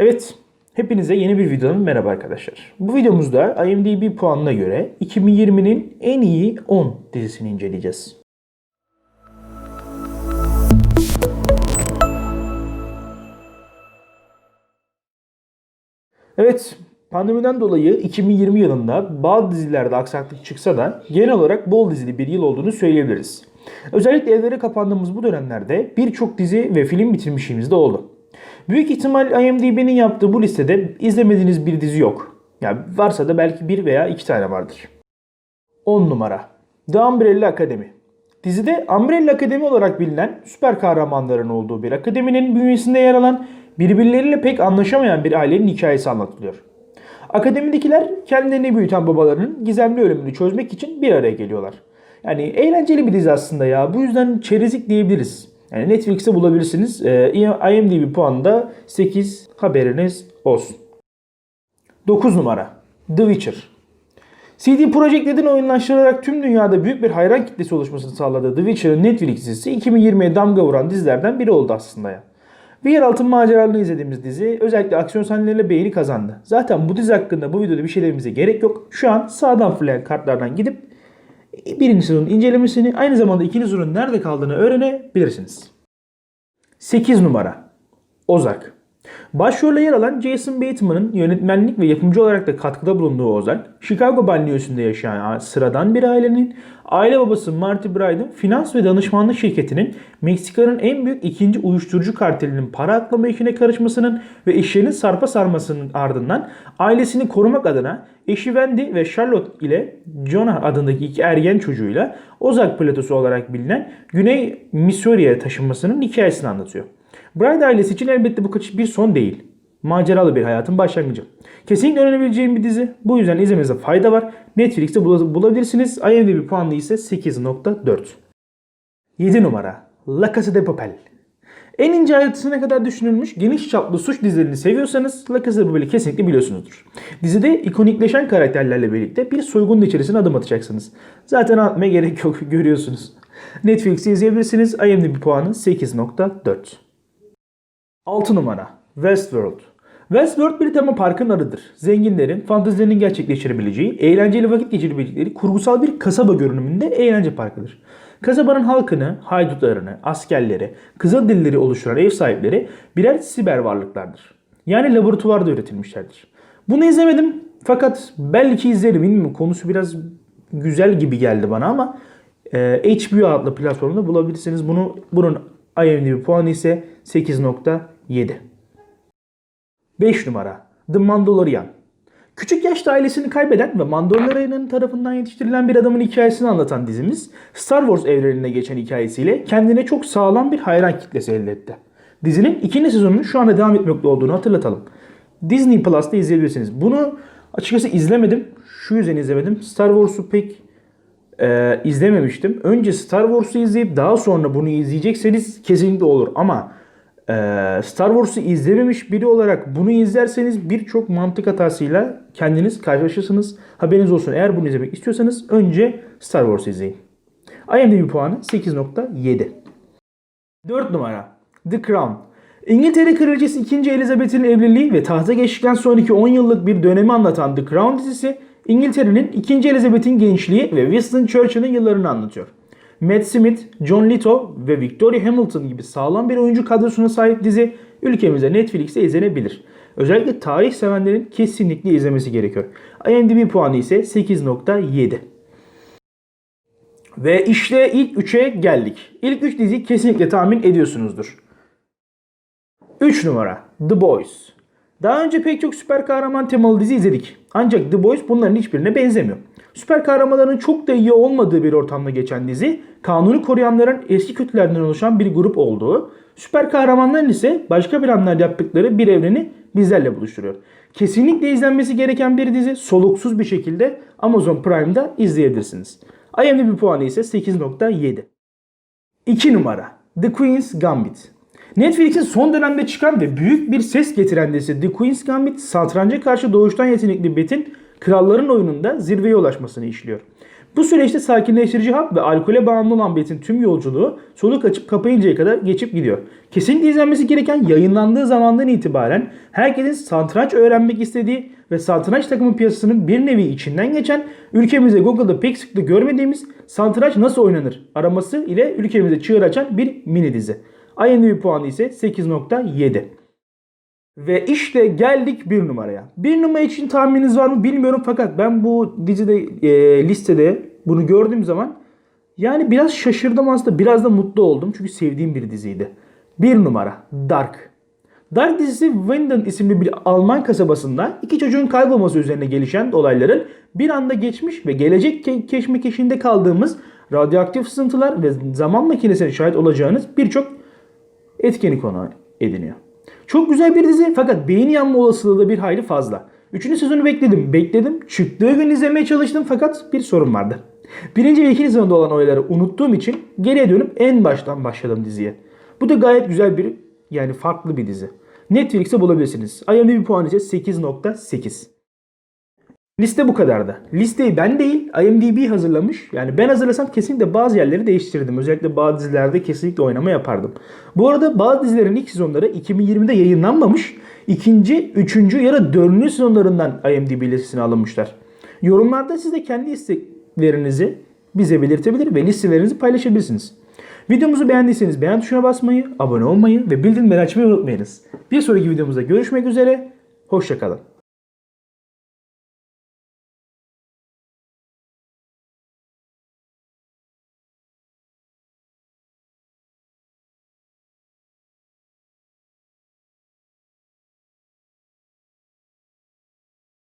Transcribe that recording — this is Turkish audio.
Evet, hepinize yeni bir videodan merhaba arkadaşlar. Bu videomuzda IMDb puanına göre 2020'nin en iyi 10 dizisini inceleyeceğiz. Evet, pandemiden dolayı 2020 yılında bazı dizilerde aksaklık çıksa da genel olarak bol dizili bir yıl olduğunu söyleyebiliriz. Özellikle evlere kapandığımız bu dönemlerde birçok dizi ve film bitirmişliğimiz de oldu. Büyük ihtimal IMDb'nin yaptığı bu listede izlemediğiniz bir dizi yok. Yani varsa da belki bir veya iki tane vardır. 10 numara The Umbrella Academy. Dizide Umbrella Akademi olarak bilinen süper kahramanların olduğu bir akademinin bünyesinde yer alan birbirleriyle pek anlaşamayan bir ailenin hikayesi anlatılıyor. Akademidekiler kendilerini büyüten babalarının gizemli ölümünü çözmek için bir araya geliyorlar. Yani eğlenceli bir dizi aslında ya. Bu yüzden çerezlik diyebiliriz. Yani Netflix'te bulabilirsiniz. Ee, IMDb puanı da 8 haberiniz olsun. 9 numara The Witcher. CD Projekt Red'in oyunlaştırarak tüm dünyada büyük bir hayran kitlesi oluşmasını sağladığı The Witcher'ın Netflix dizisi 2020'ye damga vuran dizilerden biri oldu aslında ya. Bir yeraltı maceralarını izlediğimiz dizi özellikle aksiyon sahneleriyle beğeni kazandı. Zaten bu dizi hakkında bu videoda bir şey dememize gerek yok. Şu an sağdan fırlayan kartlardan gidip birinci sezonun incelemesini aynı zamanda ikinci sezonun nerede kaldığını öğrenebilirsiniz. 8 numara Ozark Başrolde yer alan Jason Bateman'ın yönetmenlik ve yapımcı olarak da katkıda bulunduğu Ozark, Chicago banliyösünde yaşayan sıradan bir ailenin aile babası Marty Brydon finans ve danışmanlık şirketinin Meksika'nın en büyük ikinci uyuşturucu kartelinin para aklama işine karışmasının ve işlerinin sarpa sarmasının ardından ailesini korumak adına eşi Wendy ve Charlotte ile Jonah adındaki iki ergen çocuğuyla Ozark platosu olarak bilinen Güney Missouri'ye taşınmasının hikayesini anlatıyor. Bride ailesi için elbette bu kaçış bir son değil. Maceralı bir hayatın başlangıcı. Kesinlikle öğrenebileceğim bir dizi. Bu yüzden izlemenize fayda var. Netflix'te bul- bulabilirsiniz. IMDb puanı ise 8.4. 7 numara. La Casa de Papel. En ince ayrıntısına kadar düşünülmüş geniş çaplı suç dizilerini seviyorsanız La Casa de Papel'i kesinlikle biliyorsunuzdur. Dizide ikonikleşen karakterlerle birlikte bir soygunun içerisine adım atacaksınız. Zaten anlatmaya gerek yok görüyorsunuz. Netflix'i izleyebilirsiniz. IMDb puanı 8.4. 6 numara Westworld. Westworld bir tema parkın adıdır. Zenginlerin fantezilerini gerçekleştirebileceği, eğlenceli vakit geçirebilecekleri kurgusal bir kasaba görünümünde eğlence parkıdır. Kasabanın halkını, haydutlarını, askerleri, kızıldilleri oluşturan ev sahipleri birer siber varlıklardır. Yani laboratuvarda üretilmişlerdir. Bunu izlemedim fakat belki izlerim bilmiyorum. Konusu biraz güzel gibi geldi bana ama e, HBO adlı platformda bulabilirsiniz. Bunu bunun IMDb puanı ise 8.7. 5 numara The Mandalorian. Küçük yaşta ailesini kaybeden ve Mandalorian'ın tarafından yetiştirilen bir adamın hikayesini anlatan dizimiz Star Wars evrenine geçen hikayesiyle kendine çok sağlam bir hayran kitlesi elde etti. Dizinin ikinci sezonunun şu anda devam etmekte olduğunu hatırlatalım. Disney Plus'ta izleyebilirsiniz. Bunu açıkçası izlemedim. Şu yüzden izlemedim. Star Wars'u pek e, izlememiştim. Önce Star Wars'u izleyip daha sonra bunu izleyecekseniz kesinlikle olur. Ama e, Star Wars'u izlememiş biri olarak bunu izlerseniz birçok mantık hatasıyla kendiniz karşılaşırsınız. Haberiniz olsun. Eğer bunu izlemek istiyorsanız önce Star Wars izleyin. IMDb puanı 8.7. 4 numara The Crown. İngiltere Kraliçesi 2. Elizabeth'in evliliği ve tahta geçtikten sonraki 10 yıllık bir dönemi anlatan The Crown dizisi İngiltere'nin 2. Elizabeth'in gençliği ve Winston Churchill'ın yıllarını anlatıyor. Matt Smith, John Lithgow ve Victoria Hamilton gibi sağlam bir oyuncu kadrosuna sahip dizi ülkemizde Netflix'te izlenebilir. Özellikle tarih sevenlerin kesinlikle izlemesi gerekiyor. IMDb puanı ise 8.7. Ve işte ilk 3'e geldik. İlk 3 dizi kesinlikle tahmin ediyorsunuzdur. 3 numara The Boys. Daha önce pek çok süper kahraman temalı dizi izledik. Ancak The Boys bunların hiçbirine benzemiyor. Süper kahramanların çok da iyi olmadığı bir ortamda geçen dizi, kanunu koruyanların eski kötülerden oluşan bir grup olduğu, süper kahramanların ise başka planlar yaptıkları bir evreni bizlerle buluşturuyor. Kesinlikle izlenmesi gereken bir dizi soluksuz bir şekilde Amazon Prime'da izleyebilirsiniz. IMDb puanı ise 8.7. 2 numara The Queen's Gambit. Netflix'in son dönemde çıkan ve büyük bir ses getiren dizisi The Queen's Gambit, satranca karşı doğuştan yetenekli Beth'in kralların oyununda zirveye ulaşmasını işliyor. Bu süreçte sakinleştirici hap ve alkole bağımlı olan Bet'in tüm yolculuğu soluk açıp kapayıncaya kadar geçip gidiyor. Kesinlikle izlenmesi gereken yayınlandığı zamandan itibaren herkesin satranç öğrenmek istediği ve satranç takımı piyasasının bir nevi içinden geçen ülkemizde Google'da pek sıklıkla görmediğimiz satranç nasıl oynanır araması ile ülkemize çığır açan bir mini dizi. IMDb puanı ise 8.7. Ve işte geldik bir numaraya. Bir numara için tahmininiz var mı bilmiyorum fakat ben bu dizide e, listede bunu gördüğüm zaman yani biraz şaşırdım aslında biraz da mutlu oldum çünkü sevdiğim bir diziydi. Bir numara Dark. Dark dizisi Winden isimli bir Alman kasabasında iki çocuğun kaybolması üzerine gelişen olayların bir anda geçmiş ve gelecek ke- keşmekeşinde kaldığımız radyoaktif sızıntılar ve zaman makinesine şahit olacağınız birçok etkeni konu ediniyor. Çok güzel bir dizi fakat beyin yanma olasılığı da bir hayli fazla. Üçüncü sezonu bekledim, bekledim. Çıktığı gün izlemeye çalıştım fakat bir sorun vardı. Birinci ve ikinci sezonda olan olayları unuttuğum için geriye dönüp en baştan başladım diziye. Bu da gayet güzel bir yani farklı bir dizi. Netflix'te bulabilirsiniz. IMDb puanı ise 8.8. Liste bu kadardı. Listeyi ben değil IMDb hazırlamış. Yani ben hazırlasam kesinlikle bazı yerleri değiştirirdim. Özellikle bazı dizilerde kesinlikle oynama yapardım. Bu arada bazı dizilerin ilk sezonları 2020'de yayınlanmamış. ikinci, üçüncü ya da dördüncü sezonlarından IMDb listesine alınmışlar. Yorumlarda siz de kendi isteklerinizi bize belirtebilir ve listelerinizi paylaşabilirsiniz. Videomuzu beğendiyseniz beğen tuşuna basmayı, abone olmayı ve bildirimleri açmayı unutmayınız. Bir sonraki videomuzda görüşmek üzere, hoşçakalın.